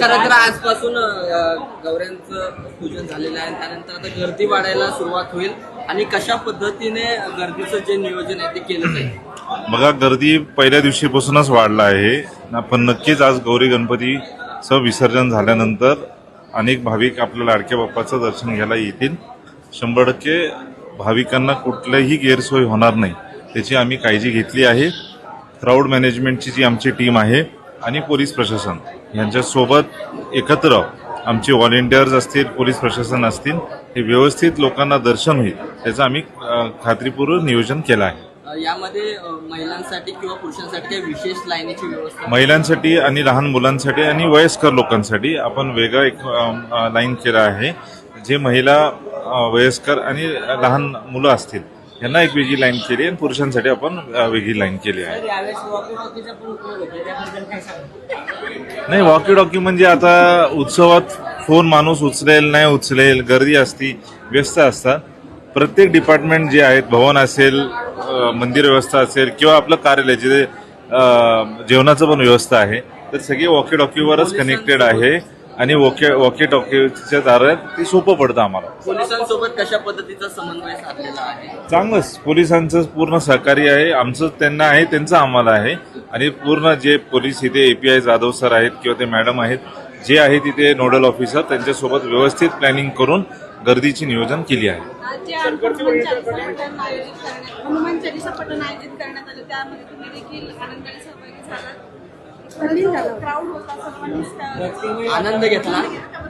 खरं तर आजपासून अं, गौऱ्यांचं पूजन झालेलं आहे. त्यानंतर आता गर्दी वाढायला सुरुवात होईल. आणि कशा पद्धतीने गर्दीचं जे नियोजन आहे ते केलं जाईल? बघा गर्दी पहिल्या दिवशीपासूनच वाढला आहे. पण नक्कीच आज गौरी गणपतीचं विसर्जन झाल्यानंतर अनेक भाविक आपल्या लाडक्या बाप्पाचं दर्शन घ्यायला येतील. शंभर टक्के भाविकांना कुठल्याही गैरसोय होणार नाही. त्याची आम्ही काळजी घेतली आहे. क्राऊड मॅनेजमेंटची जी आमची टीम आहे आणि पोलीस प्रशासन यांच्यासोबत एकत्र आमचे व्हॉलेंटियर्स असतील पोलीस प्रशासन असतील हे व्यवस्थित लोकांना दर्शन होईल त्याचं आम्ही खात्रीपूर्वक नियोजन केलं आहे. यामध्ये महिलांसाठी किंवा पुरुषांसाठी काही विशेष लाईनीची व्यवस्था? महिलांसाठी आणि लहान मुलांसाठी आणि वयस्कर लोकांसाठी आपण वेगळं एक लाईन केलं आहे जे महिला वयस्कर आणि लहान मुलं असतील. यांना एक वेगळी लाईन केली आणि पुरुषांसाठी आपण वेगळी लाईन केली आहे. नाही वॉकी टॉकी म्हणजे आता उत्सवात फोन माणूस उचलेल नाही उचलेल गर्दी असती व्यस्त असतात. प्रत्येक डिपार्टमेंट जे आहेत भवन असेल मंदिर व्यवस्था असेल किंवा आपलं कार्यालय जे जेवणाचं पण व्यवस्था आहे तर सगळे वॉकी टॉकीवरच कनेक्टेड आहे. आणि वॉके वॉकी टॉकीच्या दारात ते सोपं पडतं आम्हाला. पोलिसांसोबत कशा पद्धतीचा समन्वय साधलेला आहे? चांगलंच. पोलिसांचं पूर्ण सहकार्य आहे. आमचं त्यांना आहे त्यांचं आम्हाला आहे. आणि पूर्ण जे पोलीस इथे एपीआय जाधव सर आहेत किंवा ते मॅडम आहेत जे आहे तिथे नोडल ऑफिसर त्यांच्यासोबत व्यवस्थित प्लॅनिंग करून गर्दीची नियोजन केली आहे. हनुमान चालिसा पठण आयोजित करण्यात हनुमान चालिसा पठण आयोजित करण्यात आलं. त्यामध्ये तुम्ही देखील आनंदाने सहभागी झालात. आनंद घेतला?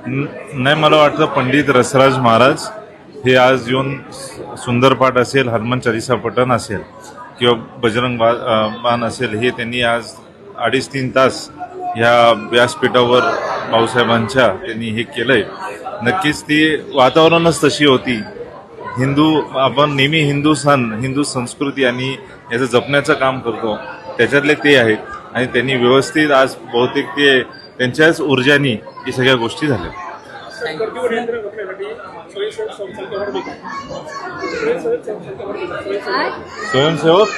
नाही मला वाटतं पंडित रसराज महाराज हे आज येऊन सुंदर पाठ असेल हनुमान चालिसा पठण असेल किंवा बजरंग बाण असेल हे त्यांनी आज अडीच तीन तास ह्या व्यासपीठावर भाऊसाहेबांच्या त्यांनी हे केलंय. नक्कीच ती वातावरणच तशी होती. हिंदू आपण नेहमी हिंदू सण हिंदू संस्कृती आणि याचं जपण्याचं काम करतो. त्याच्यातले ते आहेत. आणि त्यांनी व्यवस्थित आज बहुतेक ते त्यांच्याच ऊर्जानी ही सगळ्या गोष्टी झाल्या. स्वयंसेवक?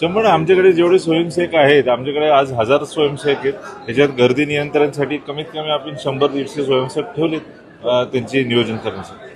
शंभर आमच्याकडे जेवढे स्वयंसेवक आहेत आमच्याकडे आज हजार स्वयंसेवक आहेत. त्याच्यात गर्दी नियंत्रणासाठी कमीत कमी आपण शंभर दीडशे स्वयंसेवक ठेवलेत त्यांचे नियोजन करण्यासाठी.